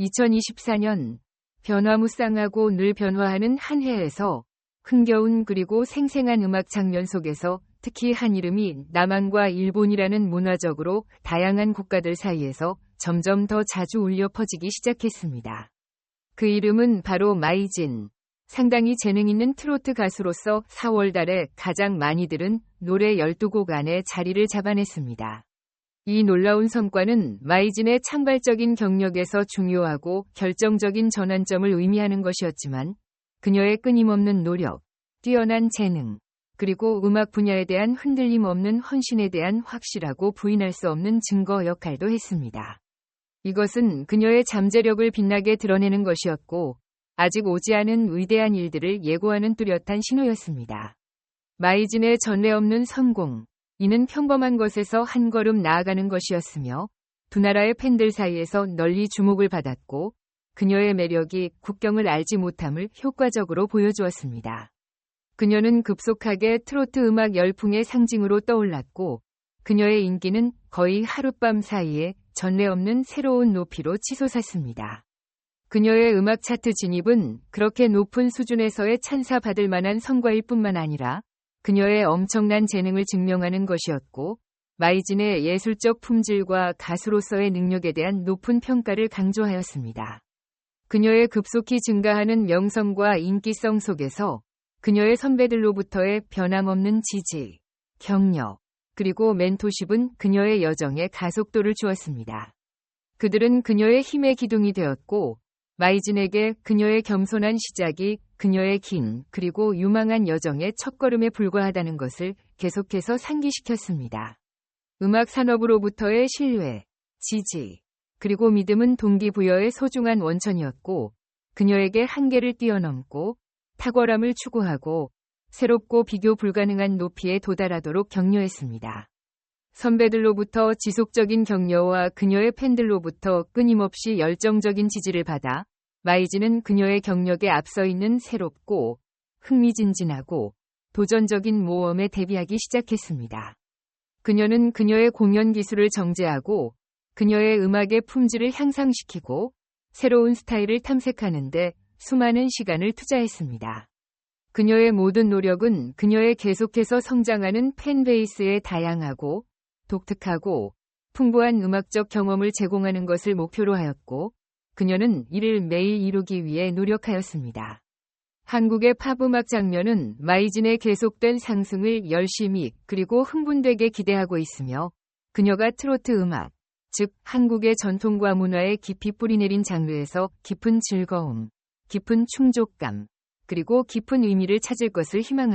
2024년 변화무쌍하고 늘 변화하는 한 해에서 흥겨운 그리고 생생한 음악 장면 속에서 특히 한 이름이 남한과 일본이라는 문화적으로 다양한 국가들 사이에서 점점 더 자주 울려 퍼지기 시작했습니다. 그 이름은 바로 마이진. 상당히 재능 있는 트로트 가수로서 4월 달에 가장 많이 들은 노래 12곡 안에 자리를 잡아냈습니다. 이 놀라운 성과는 마이진의 창발적인 경력에서 중요하고 결정적인 전환점을 의미하는 것이었지만 그녀의 끊임없는 노력, 뛰어난 재능, 그리고 음악 분야에 대한 흔들림 없는 헌신에 대한 확실하고 부인할 수 없는 증거 역할도 했습니다. 이것은 그녀의 잠재력을 빛나게 드러내는 것이었고 아직 오지 않은 위대한 일들을 예고하는 뚜렷한 신호였습니다. 마이진의 전례 없는 성공, 이는 평범한 것에서 한 걸음 나아가는 것이었으며 두 나라의 팬들 사이에서 널리 주목을 받았고 그녀의 매력이 국경을 알지 못함을 효과적으로 보여주었습니다. 그녀는 급속하게 트로트 음악 열풍의 상징으로 떠올랐고 그녀의 인기는 거의 하룻밤 사이에 전례 없는 새로운 높이로 치솟았습니다. 그녀의 음악 차트 진입은 그렇게 높은 수준에서의 찬사받을 만한 성과일 뿐만 아니라 그녀의 엄청난 재능을 증명하는 것이었고 마이진의 예술적 품질과 가수로서의 능력에 대한 높은 평가를 강조하였습니다. 그녀의 급속히 증가하는 명성과 인기성 속에서 그녀의 선배들로부터의 변함없는 지지, 격려, 그리고 멘토십은 그녀의 여정에 가속도를 주었습니다. 그들은 그녀의 힘의 기둥이 되었고 마이진에게 그녀의 겸손한 시작이 그녀의 긴 그리고 유망한 여정의 첫걸음에 불과하다는 것을 계속해서 상기시켰습니다. 음악 산업으로부터의 신뢰, 지지, 그리고 믿음은 동기부여의 소중한 원천이었고 그녀에게 한계를 뛰어넘고 탁월함을 추구하고 새롭고 비교 불가능한 높이에 도달하도록 격려했습니다. 선배들로부터 지속적인 격려와 그녀의 팬들로부터 끊임없이 열정적인 지지를 받아 마이즈는 그녀의 경력에 앞서 있는 새롭고 흥미진진하고 도전적인 모험에 대비하기 시작했습니다. 그녀는 그녀의 공연 기술을 정제하고 그녀의 음악의 품질을 향상시키고 새로운 스타일을 탐색하는데 수많은 시간을 투자했습니다. 그녀의 모든 노력은 그녀의 계속해서 성장하는 팬베이스에 다양하고 독특하고 풍부한 음악적 경험을 제공하는 것을 목표로 하였고 그녀는 이를 매일 이루기 위해 노력하였습니다. 한국의 팝음악 장면은 마이진의 계속된 상승을 열심히 그리고 흥분되게 기대하고 있으며 그녀가 트로트 음악, 즉 한국의 전통과 문화에 깊이 뿌리내린 장르에서 깊은 즐거움, 깊은 충족감, 그리고 깊은 의미를 찾을 것을 희망합니다.